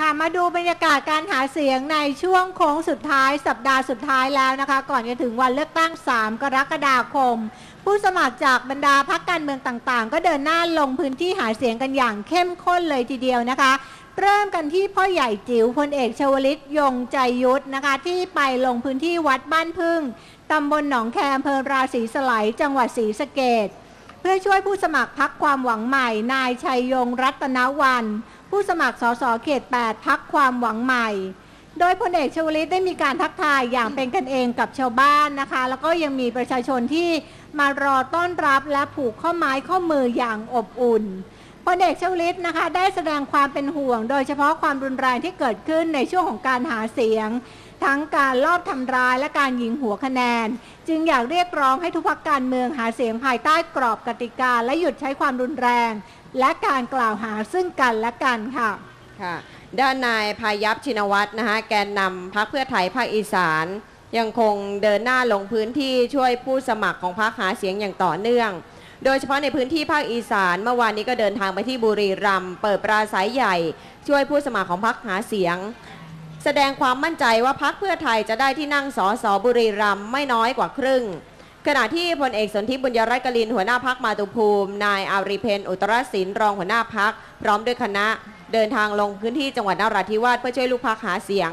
ค่ะมาดูบรรยากาศการหาเสียงในช่วงโค้งสุดท้าย สัปดาห์สุดท้ายแล้วนะคะ ก่อนจะถึงวันเลือกตั้ง 3 กรกฎาคม ผู้สมัครจากบรรดาพักการเมืองต่างๆ ก็เดินหน้าลงพื้นที่หาเสียงกันอย่างเข้มข้นเลยทีเดียวนะคะ เริ่มกันที่พ่อใหญ่จิ๋วพลเอกชวลิตยงใจยุทธนะคะ ที่ไปลงพื้นที่วัดบ้านพึ่งตำบลหนองแคอำเภอราศีสไลจังหวัดศรีสะเกดเพื่อช่วยผู้สมัครพักความหวังใหม่ นายชัยยงรัตนวัน ผู้สมัครสสเขต 8 พักความหวังใหม่ โดยพลเอกชวลิตได้มีการทักทายอย่างเป็นกันเองกับชาวบ้านนะคะ แล้วก็ยังมีประชาชนที่มารอต้อนรับและผูกข้อไม้ข้อมืออย่างอบอุ่นพลเอกชวลิตนะคะได้แสดงความเป็นห่วง โดยเฉพาะความรุนแรงที่เกิดขึ้นในช่วงของการหาเสียง ทั้งการลอบทำร้ายและการยิงหัวคะแนน จึงอยากเรียกร้องให้ทุกพักการเมืองหาเสียงภายใต้กรอบกติกาและหยุดใช้ความรุนแรง และการกล่าวหาซึ่งกันและกันค่ะ ค่ะ ด้านนายพายัพชินวัตรนะคะแกนนำพักเพื่อไทยภาคอีสาน ยังคงเดินหน้าลงพื้นที่ช่วยผู้สมัครของพักหาเสียงอย่างต่อเนื่อง โดยเฉพาะในพื้นที่ภาคอีสานเมื่อวานนี้ก็เดินทางไปที่บุรีรัมย์เปิดปราศัยใหญ่ ช่วยผู้สมัครของพักหาเสียง แสดงความมั่นใจว่าพักเพื่อไทยจะได้ที่นั่งสอสอบุรีรัมย์ไม่น้อยกว่าครึ่ง ขณะที่พลเอกสนธิบุญยรัตน์กลินหัวหน้าพักมาตุภูมิ นายอาริเพนอุตรศิลป์รองหัวหน้าพักพร้อมด้วยคณะ เดินทางลงพื้นที่จังหวัดนราธิวาสเพื่อช่วยลูกพักหาเสียง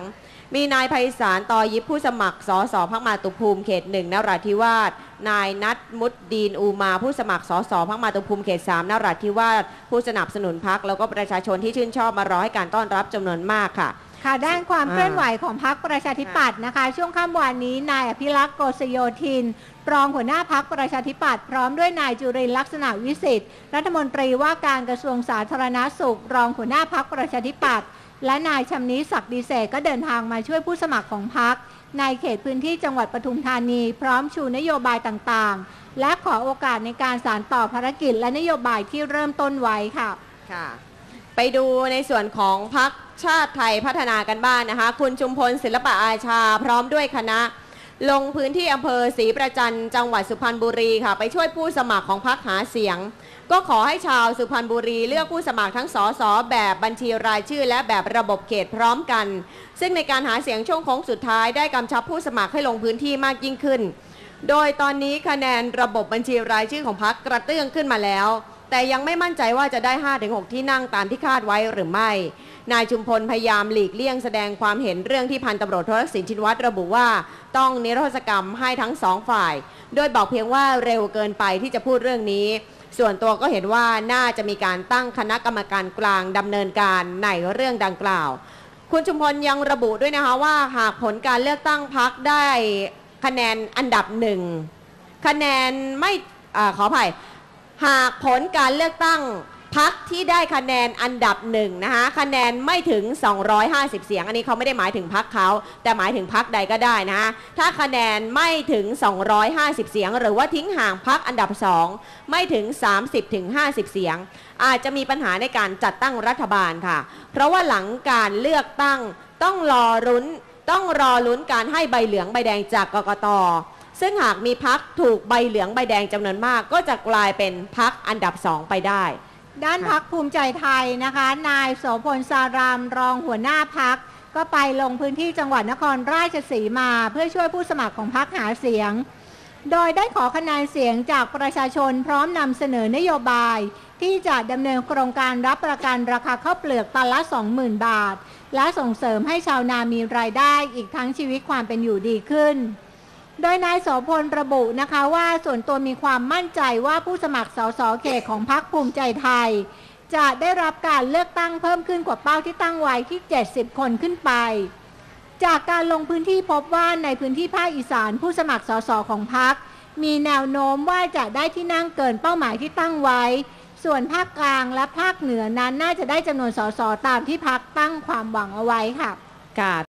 มีนายไพศาลตอยิบผู้สมัครสสพักมาตุภูมิเขตหนึ่งนราธิวาสนายนัทมุดดีนอูมาผู้สมัครสสพักมาตุภูมิเขตสามนราธิวาสผู้สนับสนุนพักแล้วก็ประชาชนที่ชื่นชอบมารอให้การต้อนรับจำนวนมากค่ะ ค่ะด้านความเคลื่อนไหวของพรรคประชาธิปัตย์นะคะ ช่วงค่ำวานนี้นายอภิรักษ์โกษโยธิน รองหัวหน้าพักประชาธิปัตย์พร้อมด้วยนายจุรินทร์ลักษณะวิสิทธิ์รัฐมนตรีว่าการกระทรวงสาธารณาสุข รองหัวหน้าพักประชาธิปัตย์และนายชำนิศักดิ์ดีเศษก็เดินทางมาช่วยผู้สมัครของพักในเขตพื้นที่จังหวัดปทุมธานี พร้อมชูนโยบายต่างๆ และขอโอกาสในการสานต่อภารกิจและนโยบายที่เริ่มต้นไว้ค่ะค่ะ ไปดูในส่วนของพัก ชาติไทยพัฒนากันบ้านนะคะ คุณชุมพลศิลปะอาชาพร้อมด้วยคณะ ลงพื้นที่อำเภอศรีประจันจังหวัดสุพรรณบุรีค่ะ ไปช่วยผู้สมัครของพักหาเสียง ก็ขอให้ชาวสุพรรณบุรี เลือกผู้สมัครทั้งสสแบบบัญชีรายชื่อ และแบบระบบเขตพร้อมกัน ซึ่งในการหาเสียงช่วงโค้งสุดท้ายได้กำชับผู้สมัครให้ลงพื้นที่มากยิ่งขึ้น โดยตอนนี้คะแนนระบบบัญชีรายชื่อของพักกระเตื้องขึ้นมาแล้ว แต่ยังไม่มั่นใจว่าจะได้ 5-6 ที่นั่งตามที่คาดไว้หรือไม่ นายชุมพลพยายามหลีกเลี่ยงแสดงความเห็นเรื่องที่พันตำรวจโทรศินชินวัตรระบุว่า ต้องนิรโทษกรรมให้ทั้งสองฝ่าย โดยบอกเพียงว่าเร็วเกินไปที่จะพูดเรื่องนี้ ส่วนตัวก็เห็นว่าน่าจะมีการตั้งคณะกรรมการกลางดำเนินการในเรื่องดังกล่าว คุณชุมพลยังระบุด้วยนะคะว่าหากผลการเลือกตั้งพักได้คะแนนอันดับหนึ่งคะแนนไม่อขออภัย หากผลการเลือกตั้งพักที่ได้คะแนนอันดับหนึ่งนะคะคะแนนไม่ถึง 250 เสียง อันนี้เขาไม่ได้หมายถึงพักเขา แต่หมายถึงพักใดก็ได้นะคะถ้าคะแนนไม่ถึง 250 เสียง หรือว่าทิ้งห่างพักอันดับ 2 ไม่ถึง 30ถึง50เสียง อาจจะมีปัญหาในการจัดตั้งรัฐบาลค่ะ เพราะว่าหลังการเลือกตั้งต้องรอรุ้นต้องรอลุ้นการให้ใบเหลืองใบแดงจากกกต ซึ่งหากมีพักถูกใบเหลืองใบแดงจำนวนมาก ก็จะกลายเป็นพักอันดับสองไปได้ ด้านพักภูมิใจไทยนะคะ นายโสพลสารามรองหัวหน้าพัก ก็ไปลงพื้นที่จังหวัดนครราชสีมา เพื่อช่วยผู้สมัครของพักหาเสียง โดยได้ขอคะแนนเสียงจากประชาชนพร้อมนำเสนอนโยบาย ที่จะดำเนินโครงการรับประกันราคาข้าวเปลือกตันละ 20,000 บาท และส่งเสริมให้ชาวนามีรายได้อีกทั้งชีวิตความเป็นอยู่ดีขึ้น โดยนายโสพลระบุนะคะว่าส่วนตัวมีความมั่นใจว่าผู้สมัครสสเขตของพรรคภูมิใจไทย จะได้รับการเลือกตั้งเพิ่มขึ้นกว่าเป้าที่ตั้งไว้ที่ 70 คนขึ้นไป จากการลงพื้นที่พบว่าในพื้นที่ภาคอีสานผู้สมัครสสของพรรคมีแนวโน้มว่าจะได้ที่นั่งเกินเป้าหมายที่ตั้งไว้ ส่วนภาคกลางและภาคเหนือนั้นน่าจะได้จำนวนสสตามที่พรรคตั้งความหวังเอาไว้ค่ะค่ะ